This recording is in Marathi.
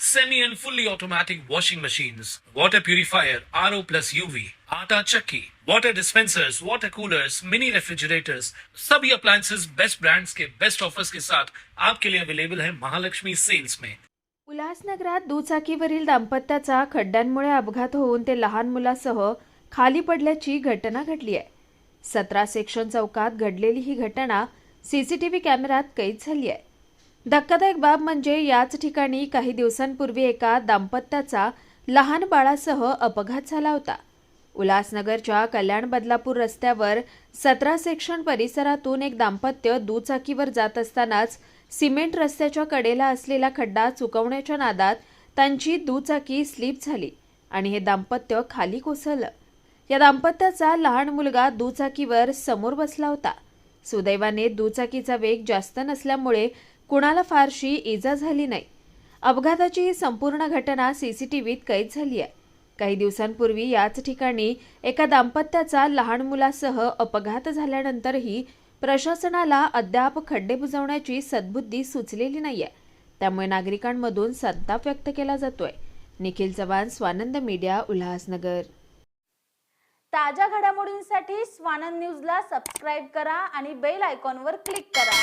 semi and fully automatic washing machines, water purifier, RO plus UV, आटा चक्की, water dispensers, water coolers, mini refrigerators, सभी appliances. बेस्ट brands के बेस्ट ऑफर्स के साथ आपके लिए अवेलेबल है महालक्ष्मी सेल्स में उल्हासनगरात दुचाकीवरील दाम्पत्याचा खड्ड्यांमुळे अपघात होऊन ते लहान मुलासह खाली पडल्याची घटना घडली आहे. सतरा सेक्शन चौकात घडलेली ही घटना सीसीटीव्ही कॅमेऱ्यात कैद झाली आहे. धक्कादायक बाब म्हणजे याच ठिकाणी काही दिवसांपूर्वी एका दाम्पत्याचा लहान बाळासह अपघात झाला होता. उल्हासनगरच्या कल्याण बदलापूर रस्त्यावर सतरा सेक्शन परिसरातून एक दाम्पत्य दुचाकीवर जात असतानाच सिमेंट रस्त्याच्या कडेला असलेला खड्डा चुकवण्याच्या नादात त्यांची दुचाकी स्लिप झाली आणि हे दाम्पत्य खाली कोसळलं. या दाम्पत्याचा लहान मुलगा दुचाकीवर समोर बसला होता. सुदैवाने दुचाकीचा वेग जास्त नसल्यामुळे कुणाला फारशी इजा झाली नाही. अपघाताची ही संपूर्ण घटना सीसीटीव्हीत कैद झाली आहे. काही दिवसांपूर्वी याच ठिकाणी एका दाम्पत्याचा लहान मुलासह अपघात झाल्यानंतरही प्रशासनाला अद्याप खड्डे बुजवण्याची सद्बुद्धी सुचलेली नाही आहे त्यामुळे नागरिकांमधून संताप व्यक्त केला जातोय. निखिल चव्हाण स्वानंद मीडिया उल्हासनगर. ताज्या घडामोडींसाठी स्वानंद न्यूजला सबस्क्राईब करा आणि बेल आयकॉनवर क्लिक करा.